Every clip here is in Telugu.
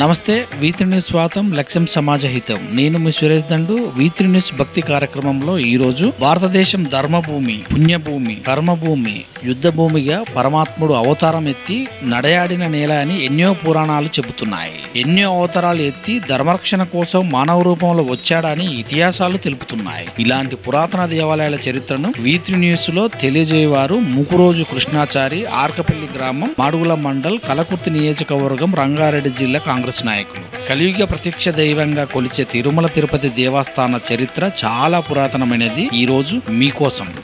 నమస్తే వీత్రి న్యూస్ స్వాతం లక్ష్యం సమాజ హితం. నేను మీ సురేష్ దండు వీత్రి న్యూస్ భక్తి కార్యక్రమంలో ఈ రోజు భారతదేశం ధర్మభూమి పుణ్యభూమి కర్మభూమి యుద్ధ భూమిగా పరమాత్ముడు అవతారం ఎత్తి నడయాడిన నేల అని ఎన్నో పురాణాలు చెబుతున్నాయి. ఎన్నో అవతారాలు ఎత్తి ధర్మరక్షణ కోసం మానవ రూపంలో వచ్చాడని ఇతిహాసాలు తెలుపుతున్నాయి. ఇలాంటి పురాతన దేవాలయాల చరిత్రను వీత్రి న్యూస్లో తెలియజేయవారు ముకురోజు కృష్ణాచారి ఆర్కపల్లి గ్రామం మాడుగుల మండల్ కలకుర్తి నియోజకవర్గం రంగారెడ్డి జిల్లా కాంగ్రెస్ నాయకులు. కలియుగ ప్రత్యక్ష దైవంగా కొలిచే తిరుమల తిరుపతి దేవస్థాన చరిత్ర చాలా పురాతనమైనది. ఈరోజు మీకోసం.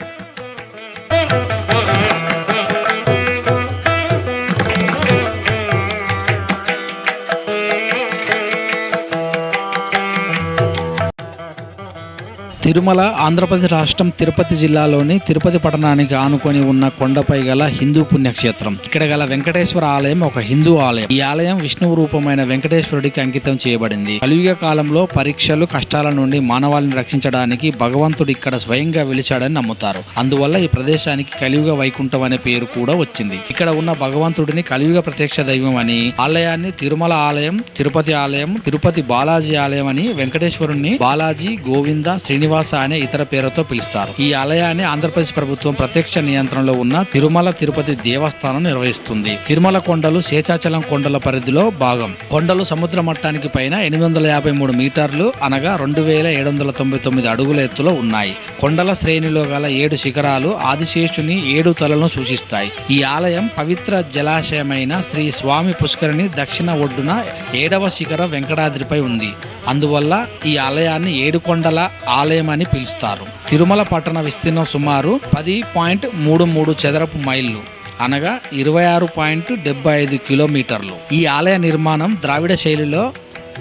తిరుమల ఆంధ్రప్రదేశ్ రాష్ట్రం తిరుపతి జిల్లాలోని తిరుపతి పట్టణానికి ఆనుకొని ఉన్న కొండపై గల హిందూ పుణ్యక్షేత్రం. ఇక్కడ గల వెంకటేశ్వర ఆలయం ఒక హిందూ ఆలయం. ఈ ఆలయం విష్ణువు రూపమైన వెంకటేశ్వరుడికి అంకితం చేయబడింది. కలియుగ కాలంలో పరీక్షలు కష్టాల నుండి మానవాళిని రక్షించడానికి భగవంతుడు ఇక్కడ స్వయంగా వెలిచాడని నమ్ముతారు. అందువల్ల ఈ ప్రదేశానికి కలియుగ వైకుంఠం అనే పేరు కూడా వచ్చింది. ఇక్కడ ఉన్న భగవంతుడిని కలియుగ ప్రత్యక్ష దైవం అని ఆలయాన్ని తిరుమల ఆలయం తిరుపతి ఆలయం తిరుపతి బాలాజీ ఆలయం అని వెంకటేశ్వరుణ్ణి బాలాజీ గోవింద శ్రీనివాస అనే ఇతర పేరుతో పిలుస్తారు. ఈ ఆలయాన్ని ఆంధ్రప్రదేశ్ ప్రభుత్వం ప్రత్యక్ష నియంత్రణలో ఉన్న తిరుమల తిరుపతి దేవస్థానం నిర్వహిస్తుంది. తిరుమల కొండలు శేషాచలం కొండల పరిధిలో భాగం. కొండలు సముద్ర మట్టానికి పైన ఎనిమిది వందల యాభై మూడు మీటర్లు అనగా రెండు వేల ఏడు వందల తొంభై తొమ్మిది అడుగుల ఎత్తులో ఉన్నాయి. కొండల శ్రేణిలో గల ఏడు శిఖరాలు ఆదిశేషుని ఏడు తలను సూచిస్తాయి. ఈ ఆలయం పవిత్ర జలాశయమైన శ్రీ స్వామి పుష్కరిణి దక్షిణ ఒడ్డున ఏడవ శిఖర వెంకటాద్రిపై ఉంది. అందువల్ల ఈ ఆలయాన్ని ఏడుకొండల ఆలయం అని పిలుస్తారు. తిరుమల పట్టణ విస్తీర్ణం సుమారు పది పాయింట్ మూడు మూడు చదరపు మైళ్ళు అనగా ఇరవై ఆరు పాయింట్ డెబ్బై ఐదు కిలోమీటర్లు. ఈ ఆలయ నిర్మాణం ద్రావిడ శైలిలో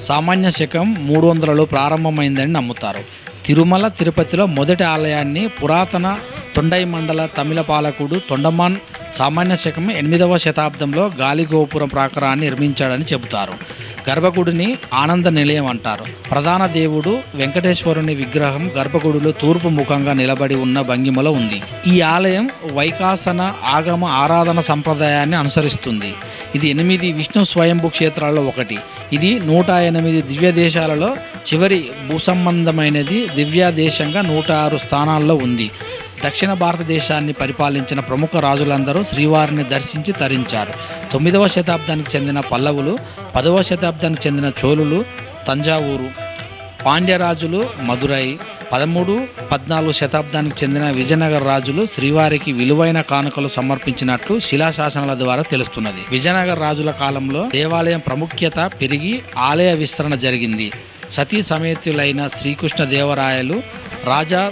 సామాన్య శకం మూడు వందలలో ప్రారంభమైందని నమ్ముతారు. తిరుమల తిరుపతిలో మొదటి ఆలయాన్ని పురాతన తొండై మండల తమిళ పాలకుడు తొండమాన్ సామాన్య శకం ఎనిమిదవ శతాబ్దంలో గాలిగోపురం ప్రాకారాన్ని నిర్మించాడని చెబుతారు. గర్భగుడిని ఆనంద నిలయం అంటారు. ప్రధాన దేవుడు వెంకటేశ్వరుని విగ్రహం గర్భగుడిలో తూర్పు ముఖంగా నిలబడి ఉన్న భంగిమలో ఉంది. ఈ ఆలయం వైకాసన ఆగమ ఆరాధన సంప్రదాయాన్ని అనుసరిస్తుంది. ఇది ఎనిమిది విష్ణు స్వయంభూ క్షేత్రాల్లో ఒకటి. ఇది నూట ఎనిమిది దివ్య దేశాలలో చివరి భూసంబంధమైనది దివ్యాదేశంగా నూట ఆరు స్థానాల్లో ఉంది. దక్షిణ భారతదేశాన్ని పరిపాలించిన ప్రముఖ రాజులందరూ శ్రీవారిని దర్శించి తరించారు. తొమ్మిదవ శతాబ్దానికి చెందిన పల్లవులు పదవ శతాబ్దానికి చెందిన చోళులు తంజావూరు పాండ్యరాజులు మదురై పదమూడు పద్నాలుగు శతాబ్దానికి చెందిన విజయనగర రాజులు శ్రీవారికి విలువైన కానుకలు సమర్పించినట్లు శిలాశాసనాల ద్వారా తెలుస్తున్నది. విజయనగర రాజుల కాలంలో దేవాలయం ప్రాముఖ్యత పెరిగి ఆలయ విస్తరణ జరిగింది. సతీ సమేతులైన శ్రీకృష్ణ దేవరాయలు రాజా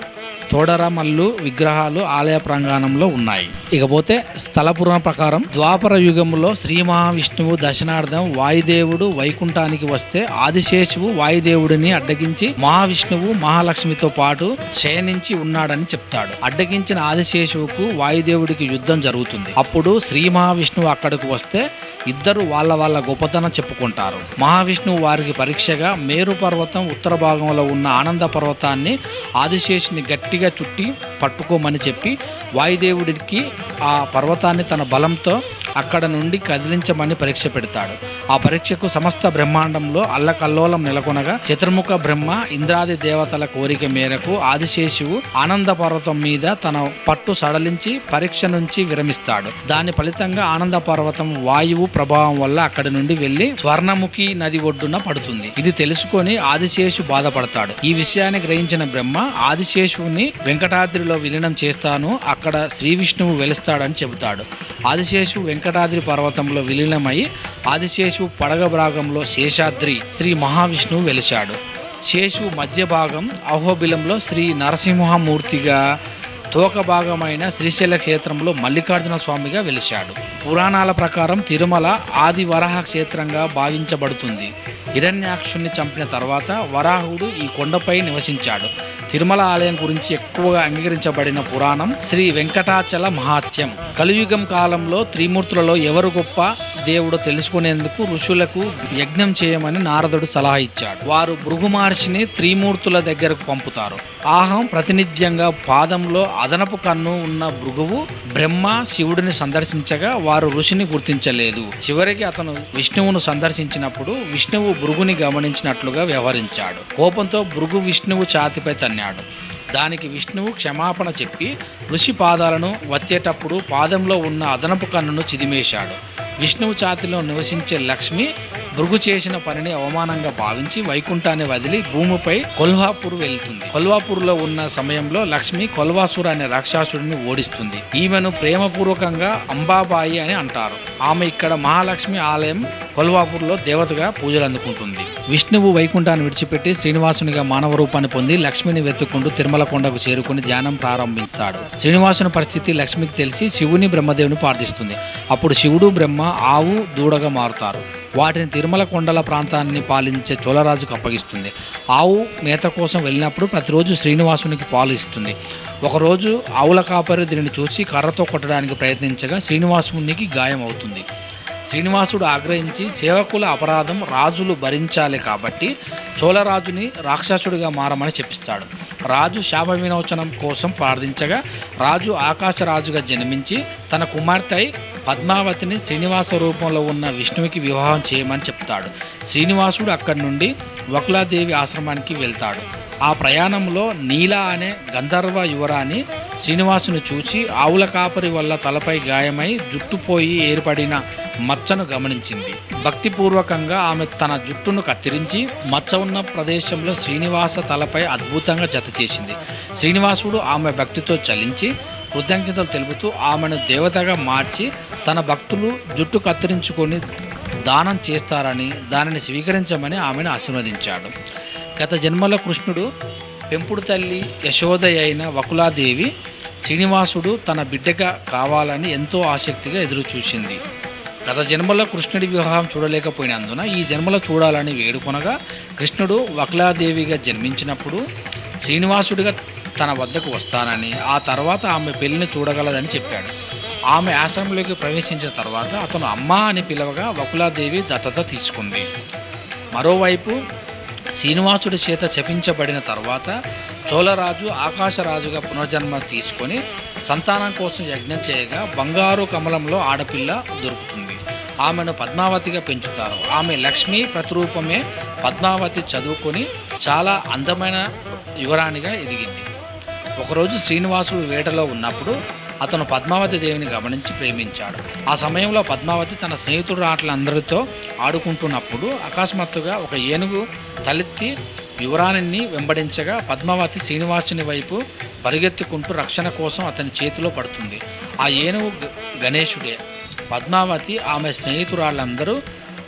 తోడరమల్లు విగ్రహాలు ఆలయ ప్రాంగణంలో ఉన్నాయి. ఇకపోతే స్థల పురాణ ప్రకారం ద్వాపర యుగంలో శ్రీ మహావిష్ణువు దర్శనార్థం వాయుదేవుడు వైకుంఠానికి వస్తే ఆదిశేషువు వాయుదేవుడిని అడ్డగించి మహావిష్ణువు మహాలక్ష్మితో పాటు శయనించి ఉన్నాడని చెప్తాడు. అడ్డగించిన ఆదిశేషువుకు వాయుదేవుడికి యుద్ధం జరుగుతుంది. అప్పుడు శ్రీ మహావిష్ణువు అక్కడికి వస్తే ఇద్దరు వాళ్ళ వాళ్ళ గొప్పతనం చెప్పుకుంటారు. మహావిష్ణువు వారికి పరీక్షగా మేరు పర్వతం ఉత్తర భాగంలో ఉన్న ఆనంద పర్వతాన్ని ఆదిశేషుని గట్టి గట్టిగా చుట్టి పట్టుకోమని చెప్పి వాయుదేవుడికి ఆ పర్వతాన్ని తన బలంతో అక్కడ నుండి కదిలించమని పరీక్ష పెడతాడు. ఆ పరీక్షకు సమస్త బ్రహ్మాండంలో అల్లకల్లోలం నెలకొనగా చతుర్ముఖ బ్రహ్మ ఇంద్రాది దేవతల కోరిక మేరకు ఆదిశేషువు ఆనంద పర్వతం మీద తన పట్టు సడలించి పరీక్ష నుంచి విరమిస్తాడు. దాని ఫలితంగా ఆనంద పర్వతం వాయువు ప్రభావం వల్ల అక్కడి నుండి వెళ్ళి స్వర్ణముఖి నది ఒడ్డున పడుతుంది. ఇది తెలుసుకొని ఆదిశేషు బాధపడతాడు. ఈ విషయాన్ని గ్రహించిన బ్రహ్మ ఆదిశేషువుని వెంకటాద్రిలో విలీనం చేస్తాను అక్కడ శ్రీ విష్ణువు వెలుస్తాడని చెబుతాడు. ఆదిశేషు వెంకటాద్రి పర్వతంలో విలీనమై ఆదిశేషు పడగ భాగంలో శేషాద్రి శ్రీ మహావిష్ణువు వెలిశాడు. శేషు మధ్య భాగం అహోబిలంలో శ్రీ నరసింహమూర్తిగా తోక భాగమైన శ్రీశైల క్షేత్రంలో మల్లికార్జున స్వామిగా వెలిశాడు. పురాణాల ప్రకారం తిరుమల ఆది వరాహ క్షేత్రంగా భావించబడుతుంది. హిరణ్యాక్షుణ్ణి చంపిన తర్వాత వరాహుడు ఈ కొండపై నివసించాడు. తిరుమల ఆలయం గురించి ఎక్కువగా అంగీకరించబడిన పురాణం శ్రీ వెంకటాచల మహాత్యం కలియుగం కాలంలో త్రిమూర్తులలో ఎవరు గొప్ప దేవుడో తెలుసుకునేందుకు ఋషులకు యజ్ఞం చేయమని నారదుడు సలహా ఇచ్చాడు. వారు భృగు మహర్షిని త్రిమూర్తుల దగ్గరకు పంపుతారు. ఆహం ప్రతినిధ్యంగా పాదంలో అదనపు కన్ను ఉన్న భృగువు బ్రహ్మ శివుడిని సందర్శించగా వారు ఋషిని గుర్తించలేదు. చివరికి అతను విష్ణువును సందర్శించినప్పుడు విష్ణువు భృగుని గమనించినట్లుగా వ్యవహరించాడు. కోపంతో భృగు విష్ణువు ఛాతిపై తన్నాడు. దానికి విష్ణువు క్షమాపణ చెప్పి ఋషి పాదాలను వచ్చేటప్పుడు పాదంలో ఉన్న అదనపు కన్నును చిదిమేశాడు. విష్ణువు ఛాతిలో నివసించే లక్ష్మి భృగు చేసిన పనిని అవమానంగా భావించి వైకుంఠాన్ని వదిలి భూమిపై కొల్వాపూర్ వెళ్తుంది. కొల్వాపూర్లో ఉన్న సమయంలో లక్ష్మి కొల్వాసుర అనే రాక్షసుడిని ఓడిస్తుంది. ఈమెను ప్రేమపూర్వకంగా అంబాబాయి అని అంటారు. ఆమె ఇక్కడ మహాలక్ష్మి ఆలయం కొల్వాపూర్లో దేవతగా పూజలు అందుకుంటుంది. విష్ణువు వైకుంఠాన్ని విడిచిపెట్టి శ్రీనివాసునిగా మానవ రూపాన్ని పొంది లక్ష్మిని వెతుక్కుంటూ తిరుమల కొండకు చేరుకుని ధ్యానం ప్రారంభిస్తాడు. శ్రీనివాసుని పరిస్థితి లక్ష్మికి తెలిసి శివుని బ్రహ్మదేవుని ప్రార్థిస్తుంది అప్పుడు శివుడు బ్రహ్మ ఆవు దూడగా మారుతారు. వాటిని తిరుమల కొండల ప్రాంతాన్ని పాలించే చోళరాజుకు అప్పగిస్తుంది. ఆవు మేత కోసం వెళ్ళినప్పుడు ప్రతిరోజు శ్రీనివాసునికి పాలు ఇస్తుంది. ఒకరోజు ఆవుల కాపరి దీనిని చూసి కర్రతో కొట్టడానికి ప్రయత్నించగా శ్రీనివాసునికి గాయం అవుతుంది శ్రీనివాసుడు ఆగ్రహించి సేవకుల అపరాధం రాజులు భరించాలి కాబట్టి చోళరాజుని రాక్షసుడిగా మారమని చెప్పిస్తాడు. రాజు శాప విమోచనం కోసం ప్రార్థించగా రాజు ఆకాశరాజుగా జన్మించి తన కుమార్తె పద్మావతిని శ్రీనివాస రూపంలో ఉన్న విష్ణువుకి వివాహం చేయమని చెప్తాడు. శ్రీనివాసుడు అక్కడి నుండి వకులాదేవి ఆశ్రమానికి వెళ్తాడు. ఆ ప్రయాణంలో నీలా అనే గంధర్వ యువరాణి శ్రీనివాసుని చూచి ఆవుల కాపరి వల్ల తలపై గాయమై జుట్టుపోయి ఏర్పడిన మచ్చను గమనించింది. భక్తిపూర్వకంగా ఆమె తన జుట్టును కత్తిరించి మచ్చ ఉన్న ప్రదేశంలో శ్రీనివాస తలపై అద్భుతంగా జత చేసింది. శ్రీనివాసుడు ఆమె భక్తితో చలించి కృతజ్ఞతలు తెలుపుతూ ఆమెను దేవతగా మార్చి తన భక్తులు జుట్టు కత్తిరించుకొని దానం చేస్తారని దానిని స్వీకరించమని ఆమెను ఆశీర్వదించాడు. గత జన్మలో కృష్ణుడు పెంపుడు తల్లి యశోదయ అయిన వకులాదేవి శ్రీనివాసుడు తన బిడ్డగా కావాలని ఎంతో ఆసక్తిగా ఎదురు చూసింది గత జన్మలో కృష్ణుడి వివాహం చూడలేకపోయినందున ఈ జన్మలో చూడాలని వేడుకొనగా కృష్ణుడు వకులాదేవిగా జన్మించినప్పుడు శ్రీనివాసుడిగా తన వద్దకు వస్తానని ఆ తర్వాత ఆమె పెళ్ళిని చూడగలదని చెప్పాడు. ఆమె ఆశ్రమంలోకి ప్రవేశించిన తర్వాత అతను అమ్మ అని పిలవగా వకులాదేవి దత్తత తీసుకుంది. మరోవైపు శ్రీనివాసుడి చేత శపించబడిన తర్వాత చోళరాజు ఆకాశరాజుగా పునర్జన్మ తీసుకొని సంతానం కోసం యజ్ఞం చేయగా బంగారు కమలంలో ఆడపిల్ల దొరుకుతుంది. ఆమెను పద్మావతిగా పెంచుతారు. ఆమె లక్ష్మి ప్రతిరూపమే పద్మావతి చదువుకొని చాలా అందమైన యువరాణిగా ఎదిగింది. ఒకరోజు శ్రీనివాసుడు వేటలో ఉన్నప్పుడు అతను పద్మావతి దేవిని గమనించి ప్రేమించాడు. ఆ సమయంలో పద్మావతి తన స్నేహితుడు ఆటలందరితో ఆడుకుంటున్నప్పుడు అకస్మాత్తుగా ఒక ఏనుగు తలెత్తి యువరాణిని వెంబడించగా పద్మావతి శ్రీనివాసుని వైపు పరిగెత్తుకుంటూ రక్షణ కోసం అతని చేతిలో పడుతుంది. ఆ ఏనుగు గణేశుడే. పద్మావతి ఆమె స్నేహితురాళ్ళందరూ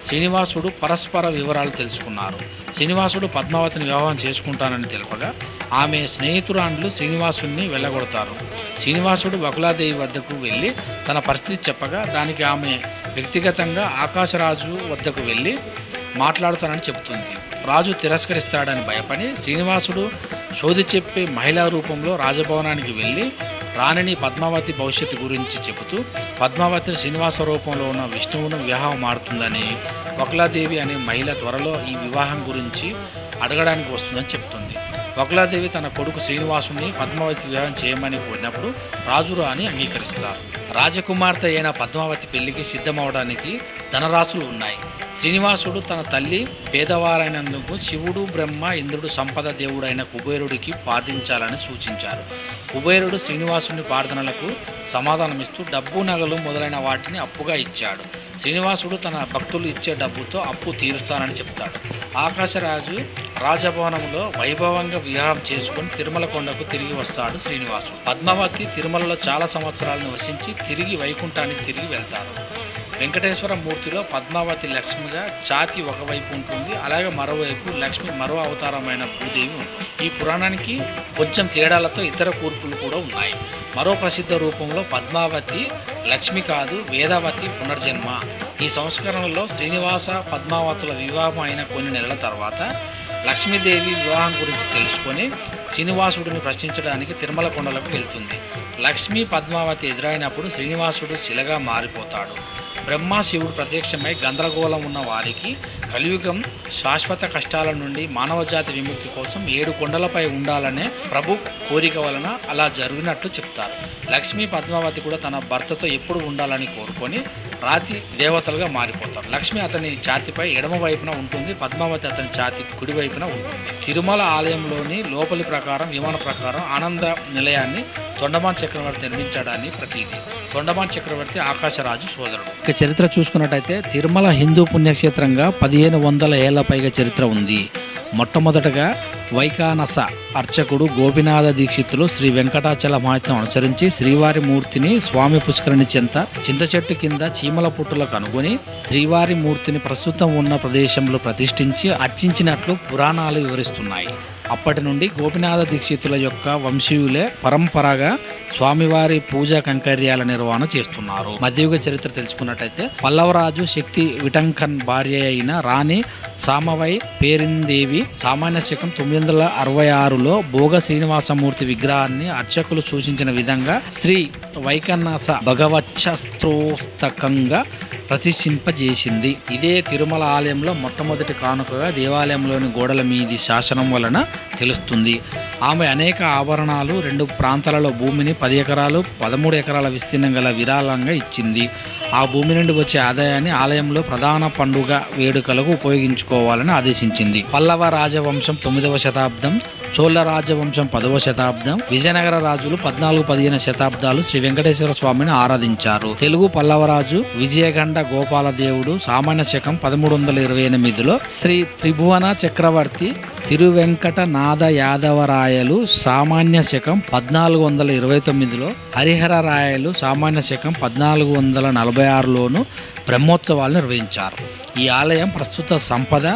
శ్రీనివాసుడు పరస్పర వివరాలు తెలుసుకున్నారు. శ్రీనివాసుడు పద్మావతిని వివాహం చేసుకుంటానని తెలుపగా ఆమె స్నేహితురాండ్లు శ్రీనివాసుని వెళ్ళగొడతారు. శ్రీనివాసుడు వకులాదేవి వద్దకు వెళ్ళి తన పరిస్థితి చెప్పగా దానికి ఆమె వ్యక్తిగతంగా ఆకాశరాజు వద్దకు వెళ్ళి మాట్లాడుతానని చెబుతుంది. రాజు తిరస్కరిస్తాడని భయపడి శ్రీనివాసుడు శోధి చెప్పే మహిళా రూపంలో రాజభవనానికి వెళ్ళి రాణిని పద్మావతి భవిష్యత్తు గురించి చెబుతూ పద్మావతి శ్రీనివాస రూపంలో ఉన్న విష్ణువును వివాహం మారుతుందని వకులాదేవి అనే మహిళ త్వరలో ఈ వివాహం గురించి అడగడానికి వస్తుందని చెప్తుంది వకులాదేవి తన కొడుకు శ్రీనివాసుని పద్మావతి వివాహం చేయమని కోరినప్పుడు రాజు రాణి అంగీకరిస్తారు. రాజకుమార్తె అయిన పద్మావతి పెళ్ళికి సిద్ధమవడానికి ధనరాశులు ఉన్నాయి. శ్రీనివాసుడు తన తల్లి పేదవారైనందుకు శివుడు బ్రహ్మ ఇంద్రుడు సంపద దేవుడైన కుబేరుడికి ప్రార్థించాలని సూచించారు. కుబేరుడు శ్రీనివాసుని ప్రార్థనలకు సమాధానమిస్తూ డబ్బు నగలు మొదలైన వాటిని అప్పుగా ఇచ్చాడు. శ్రీనివాసుడు తన భక్తులు ఇచ్చే డబ్బుతో అప్పు తీరుస్తానని చెప్తాడు. ఆకాశరాజు రాజభవనంలో వైభవంగా వివాహం చేసుకుని తిరుమల కొండకు తిరిగి వస్తాడు శ్రీనివాసుడు. పద్మావతి తిరుమలలో చాలా సంవత్సరాలు నివసించి తిరిగి వైకుంఠానికి తిరిగి వెళ్తారు. వెంకటేశ్వర మూర్తిలో పద్మావతి లక్ష్మిగా జాతి ఒకవైపు ఉంటుంది. అలాగే మరోవైపు లక్ష్మి మరో అవతారమైన భూదేవి ఉంటుంది. ఈ పురాణానికి కొంచెం తేడాలతో ఇతర కూర్పులు కూడా ఉన్నాయి. మరో ప్రసిద్ధ రూపంలో పద్మావతి లక్ష్మి కాదు వేదావతి పునర్జన్మ. ఈ సంస్కరణలో శ్రీనివాస పద్మావతుల వివాహం అయిన కొన్ని నెలల తర్వాత లక్ష్మీదేవి వివాహం గురించి తెలుసుకొని శ్రీనివాసుడిని ప్రశ్నించడానికి తిరుమల కొండలకు వెళ్తుంది. లక్ష్మీ పద్మావతి ఎదురైనప్పుడు శ్రీనివాసుడు శిలగా మారిపోతాడు. బ్రహ్మ శివుడు ప్రత్యక్షమై గందరగోళం ఉన్న వారికి కలియుగం శాశ్వత కష్టాల నుండి మానవజాతి విముక్తి కోసం ఏడు కొండలపై ఉండాలనే ప్రభు కోరిక వలన అలా జరిగినట్లు చెప్తారు. లక్ష్మీ పద్మావతి కూడా తన భర్తతో ఎప్పుడు ఉండాలని కోరుకొని రాతి దేవతలుగా మారిపోతారు. లక్ష్మి అతని ఛాతిపై ఎడమ వైపున ఉంటుంది పద్మావతి అతని ఛాతి కుడి వైపున ఉంటుంది. తిరుమల ఆలయంలోని లోపలి ప్రకారం విమాన ప్రకారం ఆనంద నిలయాన్ని తొండమాన్ చక్రవర్తి నిర్మించడాన్ని ప్రతీది. తొండమాన్ చక్రవర్తి ఆకాశరాజు సోదరుడు. ఇక చరిత్ర చూసుకున్నట్టయితే తిరుమల హిందూ పుణ్యక్షేత్రంగా పదిహేను వందల ఏళ్ళ పైగా చరిత్ర ఉంది. మొట్టమొదటగా వైకానస అర్చకుడు గోపినాథ దీక్షితులు శ్రీ వెంకటాచల మహత్యం అనుసరించి శ్రీవారి మూర్తిని స్వామి పుష్కరిణి చెంత చింత చెట్టు కింద చీమల పుట్టులకు కనుగొని శ్రీవారి మూర్తిని ప్రస్తుతం ఉన్న ప్రదేశంలో ప్రతిష్ఠించి అర్చించినట్లు పురాణాలు వివరిస్తున్నాయి. అప్పటి నుండి గోపినాథ దీక్షితుల యొక్క వంశీయులే పరంపరగా స్వామివారి పూజా కంకర్యాల నిర్వహణ చేస్తున్నారు. మధ్యయుగ చరిత్ర తెలుసుకున్నట్టయితే పల్లవరాజు శక్తి విటంకన్ భార్య అయిన రాణి సామవై పేరిందేవి సామాన్య శకం తొమ్మిది వందల అరవై ఆరులో భోగ శ్రీనివాసమూర్తి విగ్రహాన్ని అర్చకులు సూచించిన విధంగా శ్రీ వైకన్నాస భగవచ్చస్త్రోస్తకంగా ప్రతిష్ఠింపజేసింది. ఇదే తిరుమల ఆలయంలో మొట్టమొదటి కానుకగా దేవాలయంలోని గోడల మీది శాసనం వలన తెలుస్తుంది. ఆమె అనేక ఆభరణాలు రెండు ప్రాంతాలలో భూమిని పది ఎకరాలు పదమూడు ఎకరాల విస్తీర్ణం గల విరాళంగా ఇచ్చింది. ఆ భూమి నుండి వచ్చే ఆదాయాన్ని ఆలయంలో ప్రధాన పండుగ వేడుకలకు ఉపయోగించుకోవాలని ఆదేశించింది. పల్లవ రాజవంశం తొమ్మిదవ శతాబ్దం చోళ రాజవంశం పదవ శతాబ్దం విజయనగర రాజులు పద్నాలుగు పదిహేను శతాబ్దాలు శ్రీ వెంకటేశ్వర స్వామిని ఆరాధించారు. తెలుగు పల్లవరాజు విజయగండ గోపాల దేవుడు సామాన్య శకం పదమూడు వందల ఇరవై ఎనిమిదిలో శ్రీ త్రిభువన చక్రవర్తి తిరువెంకట నాద యాదవరాయలు సామాన్య శకం పద్నాలుగు వందల ఇరవై తొమ్మిదిలో హరిహర రాయలు సామాన్య శకం పద్నాలుగు వందల నలభై ఆరులోను బ్రహ్మోత్సవాలు నిర్వహించారు. ఈ ఆలయం ప్రస్తుత సంపద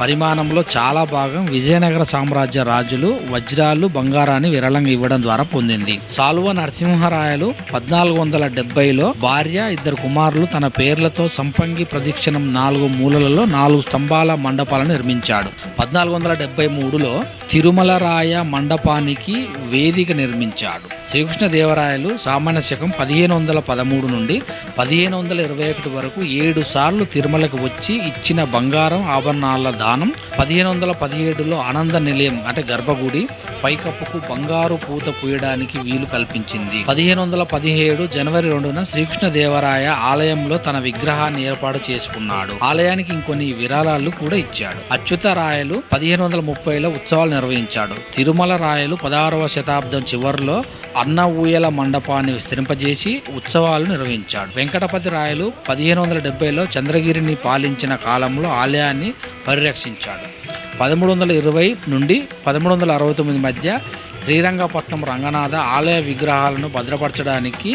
పరిమాణంలో చాలా భాగం విజయనగర సామ్రాజ్య రాజులు వజ్రాలు బంగారాన్ని విరళంగా ఇవ్వడం ద్వారా పొందింది. సాల్వ నరసింహరాయలు పద్నాలుగు వందల డెబ్బైలో భార్య ఇద్దరు కుమారులు తన పేర్లతో సంపంగి ప్రదక్షిణం నాలుగు మూలలలో నాలుగు స్తంభాల మండపాలను నిర్మించాడు. పద్నాలుగు వందల డెబ్బై మూడులో తిరుమలరాయ మండపానికి వేదిక నిర్మించాడు. శ్రీకృష్ణదేవరాయలు సామాన్య శకం పదిహేను వందల పదమూడు నుండి పదిహేను వందల ఇరవై ఒకటి వరకు ఏడు సార్లు తిరుమలకు వచ్చి ఇచ్చిన బంగారం ఆభరణాల దానం. పదిహేను వందల పదిహేడులో ఆనంద నిలయం అంటే గర్భగుడి పైకప్పుకు బంగారు పూత పూయడానికి వీలు కల్పించింది. పదిహేను వందల పదిహేడు జనవరి రెండున శ్రీకృష్ణదేవరాయ ఆలయంలో తన విగ్రహాన్ని ఏర్పాటు చేసుకున్నాడు. ఆలయానికి ఇంకొన్ని విరాళాలు కూడా ఇచ్చాడు. అచ్యుత రాయలు పదిహేను వందల ముప్పైలో ఉత్సవాలు నిర్వహించాడు. తిరుమల రాయలు పదహారవ శతాబ్దం చివరిలో అన్న ఊయల మండపాన్ని విస్తరింపజేసి ఉత్సవాలు నిర్వహించాడు. వెంకటపతి రాయలు పదిహేను వందల డెబ్బైలో చంద్రగిరిని పాలించిన కాలంలో ఆలయాన్ని పరిరక్షించాడు పదమూడు వందల ఇరవై నుండి పదమూడు వందల అరవై తొమ్మిది మధ్య శ్రీరంగపట్నం రంగనాథ ఆలయ విగ్రహాలను భద్రపరచడానికి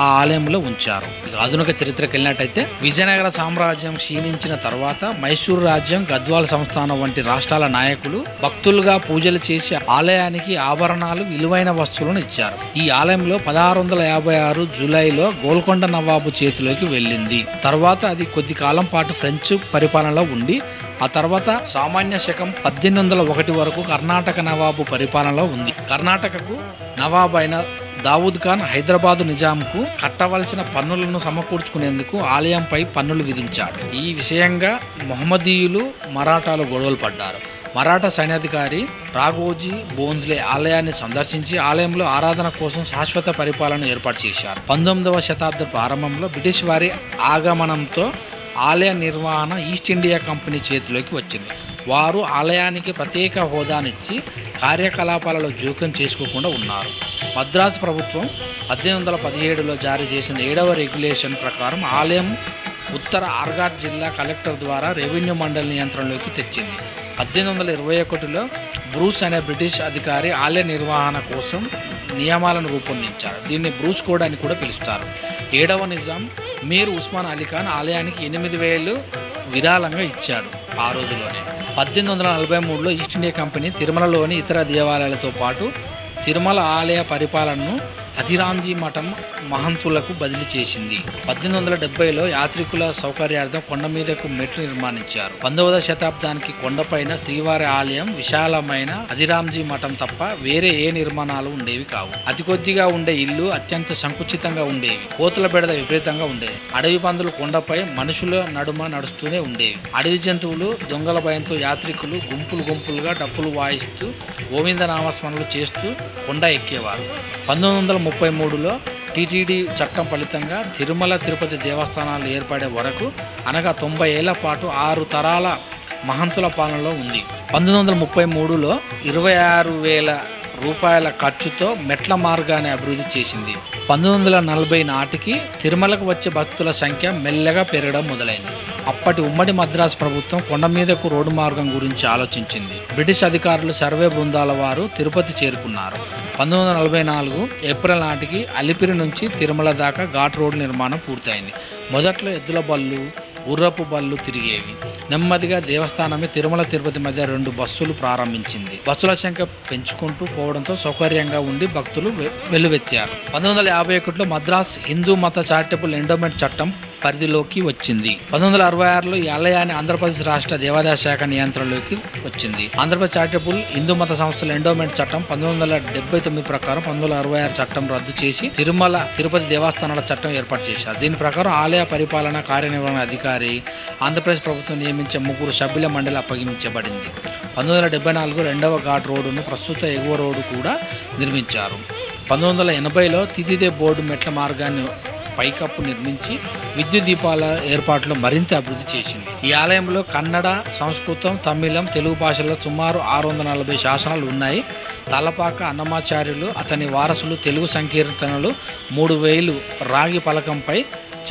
ఆ ఆలయంలో ఉంచారు. ఆధునిక చరిత్రకు వెళ్ళినట్టయితే విజయనగర సామ్రాజ్యం క్షీణించిన తర్వాత మైసూరు రాజ్యం గద్వాల సంస్థానం వంటి రాష్ట్రాల నాయకులు భక్తులుగా పూజలు చేసి ఆలయానికి ఆభరణాలు విలువైన వస్తువులను ఇచ్చారు. ఈ ఆలయంలో పదహారు వందల యాభై ఆరు జూలైలో గోల్కొండ నవాబు చేతిలోకి వెళ్ళింది. తర్వాత అది కొద్ది కాలం పాటు ఫ్రెంచ్ పరిపాలనలో ఉండి ఆ తర్వాత సామాన్య శకం పద్దెనిమిది వందల ఒకటి వరకు కర్ణాటక నవాబు పరిపాలనలో ఉంది. కర్ణాటకకు నవాబు అయిన దావూద్ ఖాన్ హైదరాబాదు నిజాంకు కట్టవలసిన పన్నులను సమకూర్చుకునేందుకు ఆలయంపై పన్నులు విధించాడు. ఈ విషయంగా మొహమ్మదీయులు మరాఠాలు గొడవలు పడ్డారు. మరాఠా సైన్యాధికారి రాఘోజీ బోన్స్లే ఆలయాన్ని సందర్శించి ఆలయంలో ఆరాధన కోసం శాశ్వత పరిపాలన ఏర్పాటు చేశారు. పంతొమ్మిదవ శతాబ్ద ప్రారంభంలో బ్రిటిష్ వారి ఆగమనంతో ఆలయ నిర్వహణ ఈస్ట్ ఇండియా కంపెనీ చేతిలోకి వచ్చింది. వారు ఆలయానికి ప్రత్యేక హోదానిచ్చి కార్యకలాపాలలో జోక్యం చేసుకోకుండా ఉన్నారు. మద్రాసు ప్రభుత్వం పద్దెనిమిది వందల పదిహేడులో జారీ చేసిన ఏడవ రెగ్యులేషన్ ప్రకారం ఆలయం ఉత్తర ఆర్గాడ్ జిల్లా కలెక్టర్ ద్వారా రెవెన్యూ మండలి నియంత్రణలోకి తెచ్చింది. పద్దెనిమిది వందల ఇరవై ఒకటిలో బ్రూస్ అనే బ్రిటిష్ అధికారి ఆలయ నిర్వహణ కోసం నియమాలను రూపొందించారు. దీన్ని బ్రూస్ కోడ్ అని కూడా పిలుస్తారు. ఏడవ నిజాం మీర్ ఉస్మాన్ అలీ ఖాన్ ఆలయానికి ఎనిమిది వేలు విరాళంగా ఇచ్చాడు ఆ రోజులోనే. పద్దెనిమిది వందల నలభై మూడులో ఈస్ట్ ఇండియా కంపెనీ తిరుమలలోని ఇతర దేవాలయాలతో పాటు తిరుమల ఆలయ పరిపాలనను అధిరాంజీ మఠం మహంతులకు బదిలీ చేసింది. పద్దెనిమిది వందల డెబ్బైలో యాత్రికుల సౌకర్యార్థం కొండ మీదకు మెట్లు నిర్మాణించారు. పంతొమ్మిదవ శతాబ్దానికి కొండపైన శ్రీవారి ఆలయం విశాలమైన అధిరాంజీ మఠం తప్ప వేరే ఏ నిర్మాణాలు ఉండేవి కావు. అతి కొద్దిగా ఉండే ఇల్లు అత్యంత సంకుచితంగా ఉండేవి. కోతుల బెడద విపరీతంగా ఉండేది. అడవి పందులు కొండపై మనుషుల నడుమ నడుస్తూనే ఉండేవి. అడవి జంతువులు దొంగల భయంతో యాత్రికులు గుంపులు గుంపులుగా డప్పులు వాయిస్తూ గోవింద నామస్మరణలు చేస్తూ కొండ ఎక్కేవారు. పంతొమ్మిది వందల ముప్పై మూడులో టీటీడీ చట్టం ఫలితంగా తిరుమల తిరుపతి దేవస్థానాలు ఏర్పడే వరకు అనగా తొంభై ఏళ్ళ పాటు ఆరు తరాల మహంతుల పాలనలో ఉంది. పంతొమ్మిది వందల ముప్పై మూడులో ఇరవై ఆరు వేల రూపాయల ఖర్చుతో మెట్ల మార్గాన్ని అభివృద్ధి చేసింది. పంతొమ్మిది వందల నలభై నాటికి తిరుమలకు వచ్చే భక్తుల సంఖ్య మెల్లగా పెరగడం మొదలైంది. అప్పటి ఉమ్మడి మద్రాసు ప్రభుత్వం కొండ మీదకు రోడ్డు మార్గం గురించి ఆలోచించింది. బ్రిటిష్ అధికారులు సర్వే బృందాల వారు తిరుపతి చేరుకున్నారు. పంతొమ్మిది వందల నలభై నాలుగు ఏప్రిల్ నాటికి అలిపిరి నుంచి తిరుమల దాకా ఘాట్ రోడ్డు నిర్మాణం పూర్తయింది. మొదట్లో ఎద్దుల బళ్ళు ఉర్రపు బళ్ళు తిరిగేవి. నెమ్మదిగా దేవస్థానమే తిరుమల తిరుపతి మధ్య రెండు బస్సులు ప్రారంభించింది. బస్సుల సంఖ్య పెంచుకుంటూ పోవడంతో సౌకర్యంగా ఉండి భక్తులు వెల్లువెత్తారు. పంతొమ్మిది వందల యాభై ఒకటిలో మద్రాస్ హిందూ మత చారిటబుల్ ఎండోమెంట్ చట్టం పరిధిలోకి వచ్చింది. పంతొమ్మిది వందల అరవై ఆరులో ఈ ఆలయాన్ని ఆంధ్రప్రదేశ్ రాష్ట్ర దేవాదాయ శాఖ నియంత్రణలోకి వచ్చింది. ఆంధ్రప్రదేశ్ చారిటబుల్ హిందూ మత సంస్థల ఎండోమెంట్ చట్టం పంతొమ్మిది వందల డెబ్బై తొమ్మిది ప్రకారం పంతొమ్మిది వందల అరవై ఆరు చట్టం రద్దు చేసి తిరుమల తిరుపతి దేవస్థానాల చట్టం ఏర్పాటు చేశారు. దీని ప్రకారం ఆలయ పరిపాలన కార్యనిర్వహణ అధికారి ఆంధ్రప్రదేశ్ ప్రభుత్వం నియమించే ముగ్గురు సభ్యుల మండలి అప్పగించబడింది. పంతొమ్మిది వందల డెబ్బై నాలుగు రెండవ ఘాట్ రోడ్డును ప్రస్తుత ఎగువ రోడ్డు కూడా నిర్మించారు. పంతొమ్మిది వందల ఎనభైలో తిదిదే బోర్డు మెట్ల మార్గాన్ని పైకప్పు నిర్మించి విద్యుత్ దీపాల ఏర్పాట్లో మరింత అభివృద్ధి చేసింది. ఈ ఆలయంలో కన్నడ సంస్కృతం తమిళం తెలుగు భాషల్లో సుమారు ఆరు వందల నలభై శాసనాలు ఉన్నాయి. తలపాక అన్నమాచార్యులు అతని వారసులు తెలుగు సంకీర్తనలు మూడు వేలు రాగి పలకంపై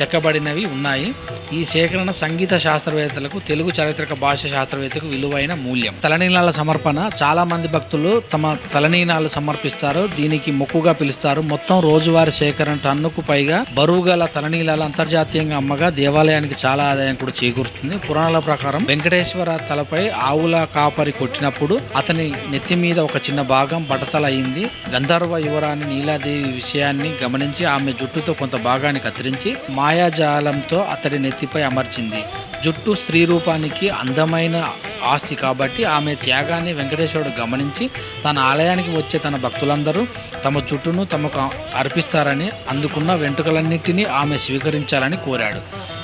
చెక్కబడినవి ఉన్నాయి. ఈ సేకరణ సంగీత శాస్త్రవేత్తలకు తెలుగు చారిత్రక భాష శాస్త్రవేత్తకు విలువైన మూల్యం. తలనీనాల సమర్పణ చాలా మంది భక్తులు తమ తలనీనాలు సమర్పిస్తారు. దీనికి మొక్కుగా పిలుస్తారు. మొత్తం రోజువారీ సేకరణ టన్నుకు పైగా బరువు గల తలనీలాలు అంతర్జాతీయంగా అమ్మగా దేవాలయానికి చాలా ఆదాయం కూడా చేకూరుతుంది. పురాణాల ప్రకారం వెంకటేశ్వర తలపై ఆవుల కాపరి కొట్టినప్పుడు అతని నెత్తి మీద ఒక చిన్న భాగం బట్టతల అయింది. గంధర్వ యువరాణి నీలాదేవి విషయాన్ని గమనించి ఆమె జుట్టుతో కొంత భాగాన్ని కత్తిరించి మాయాజాలంతో అతడి నెత్తిపై అమర్చింది. జుట్టు స్త్రీ రూపానికి అందమైన ఆస్తి కాబట్టి ఆమె త్యాగాన్ని వెంకటేశ్వరుడు గమనించి తన ఆలయానికి వచ్చే తన భక్తులందరూ తమ చుట్టూను తమకు అర్పిస్తారని అందుకున్న వెంట్రుకలన్నింటినీ ఆమె స్వీకరించాలని కోరాడు.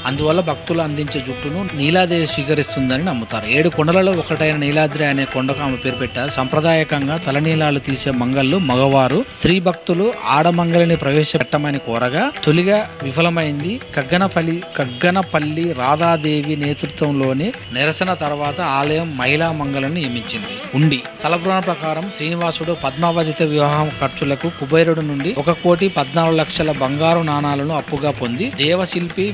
అందువల్ల భక్తులు అందించే జుట్టును నీలాదేవి స్వీకరిస్తుందని నమ్ముతారు. ఏడు కొండలలో ఒకటైన నీలాద్రి అనే కొండకు ఆమె పేరు పెట్టారు. సంప్రదాయకంగా తలనీలాలు తీసే మంగళ్ళు మగవారు స్త్రీ భక్తులు ఆడమంగళిని ప్రవేశపెట్టమని కోరగా తొలిగా విఫలమైంది కగ్గనపల్లి కగ్గనపల్లి రాధాదేవి నేతృత్వంలోని నిరసన తర్వాత ఆలయం మహిళా మంగళను నియమించింది. ఉండి సలపురాణ ప్రకారం శ్రీనివాసుడు పద్మావతితో వివాహం ఖర్చులకు కుబేరుడు నుండి ఒక కోటి పద్నాలుగు లక్షల బంగారు నాణాలను అప్పుగా పొంది దేవశిల్పి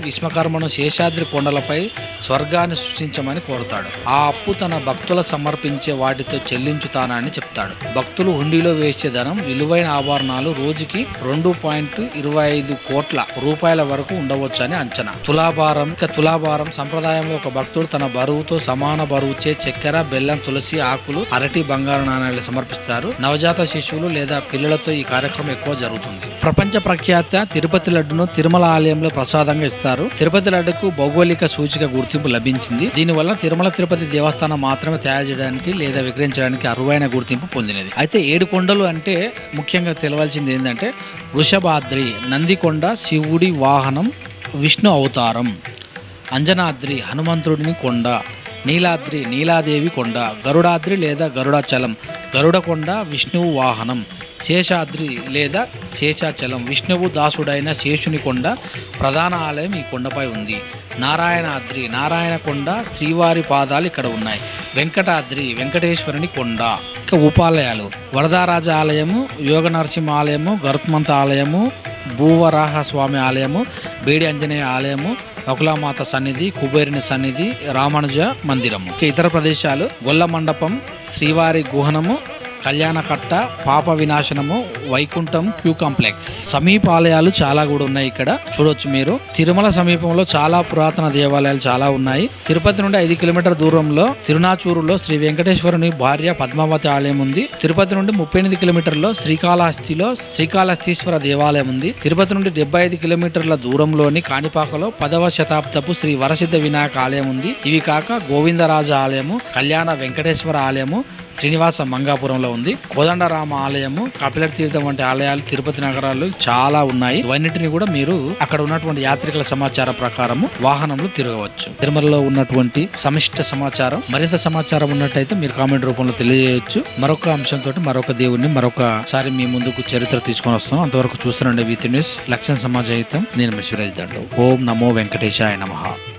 విశ్వకర్మను శేషాద్రి కొండలపై స్వర్గాన్ని సృష్టించమని కోరుతాడు. ఆ అప్పు తన భక్తుల సమర్పించే వాటితో చెల్లించుతానని చెప్తాడు. భక్తులు హుండీలో వేసే ధనం విలువైన ఆభరణాలు రోజుకి రెండు పాయింట్ ఇరవై ఐదు కోట్ల రూపాయల వరకు ఉండవచ్చని అంచనా. తులాభారం ఇక తులాభారం సంప్రదాయంలో ఒక భక్తుడు తన బరువుతో సమాన బరువుచే చక్కెర బెల్లం తులసి ఆకులు అరటి బంగారు నాణాలు సమర్పిస్తారు. నవజాత శిశువులు లేదా పిల్లలతో ఈ కార్యక్రమం ఎక్కువ జరుగుతుంది. ప్రపంచ ప్రఖ్యాత తిరుపతి లడ్డును తిరుమల ఆలయంలో ప్రసాదంగా ఇస్తారు. తిరుపతి లడ్డుకు భౌగోళిక సూచిక గుర్తింపు లభించింది. దీనివల్ల తిరుమల తిరుపతి దేవస్థానం మాత్రమే తయారు చేయడానికి లేదా విక్రయించడానికి అరువైన గుర్తింపు పొందినది. అయితే ఏడు కొండలు అంటే ముఖ్యంగా తెలవాల్సింది ఏంటంటే వృషభాద్రి నందికొండ శివుడి వాహనం విష్ణు అవతారం అంజనాద్రి హనుమంతుడిని కొండ నీలాద్రి నీలాదేవి కొండ గరుడాద్రి లేదా గరుడాచలం గరుడకొండ విష్ణువు వాహనం శేషాద్రి లేదా శేషాచలం విష్ణువు దాసుడైన శేషుని కొండ ప్రధాన ఆలయం ఈ కొండపై ఉంది. నారాయణాద్రి నారాయణకొండ శ్రీవారి పాదాలు ఇక్కడ ఉన్నాయి. వెంకటాద్రి వెంకటేశ్వరుని కొండ. ఇక ఉపాలయాలు. వరదారాజ ఆలయము యోగ నరసింహ ఆలయము గరుత్మంత ఆలయము భూవరాహ స్వామి ఆలయము బేడి ఆంజనేయ ఆలయము అకులామాత సన్నిధి కుబేరుని సన్నిధి రామానుజ మందిరము. ఇతర ప్రదేశాలు గొల్ల మండపం శ్రీవారి గుహనము కళ్యాణకట్ట పాప వినాశనము వైకుంఠం క్యూ కాంప్లెక్స్. సమీప ఆలయాలు చాలా కూడా ఉన్నాయి ఇక్కడ. చూడొచ్చు మీరు. తిరుమల సమీపంలో చాలా పురాతన దేవాలయాలు చాలా ఉన్నాయి. తిరుపతి నుండి ఐదు కిలోమీటర్ దూరంలో తిరునాచూరులో శ్రీ వెంకటేశ్వరుని భార్య పద్మావతి ఆలయం ఉంది. తిరుపతి నుండి ముప్పై ఎనిమిది కిలోమీటర్లో శ్రీకాళహస్తిలో శ్రీకాళహస్తీశ్వర దేవాలయం ఉంది. తిరుపతి నుండి డెబ్బై ఐదు కిలోమీటర్ల దూరంలోని కాణిపాకలో పదవ శతాబ్దపు శ్రీ వరసిద్ధ వినాయక ఆలయం ఉంది. ఇవి కాక గోవిందరాజ ఆలయము కళ్యాణ వెంకటేశ్వర ఆలయము శ్రీనివాస మంగాపురంలో ఉంది. కోదండరామ ఆలయము కపిల తీర్థం వంటి ఆలయాలు తిరుపతి నగరాలు చాలా ఉన్నాయి. ఇవన్నిటిని కూడా మీరు అక్కడ ఉన్నటువంటి యాత్రికుల సమాచారం ప్రకారము వాహనంలో తిరగవచ్చు. తిరుమలలో ఉన్నటువంటి సమిష్ట సమాచారం మరింత సమాచారం ఉన్నట్టయితే మీరు కామెంట్ రూపంలో తెలియజేయచ్చు. మరొక అంశంతో మరొక దేవుడిని మరొకసారి మీ ముందుకు చరిత్ర తీసుకొని వస్తాం అంతవరకు చూస్తున్నాండి వీతి న్యూస్. లక్ష్యం సమాజహితం నేను మిశ్వరాజ్ దండు ఓం నమో వెంకటేశాయ నమః.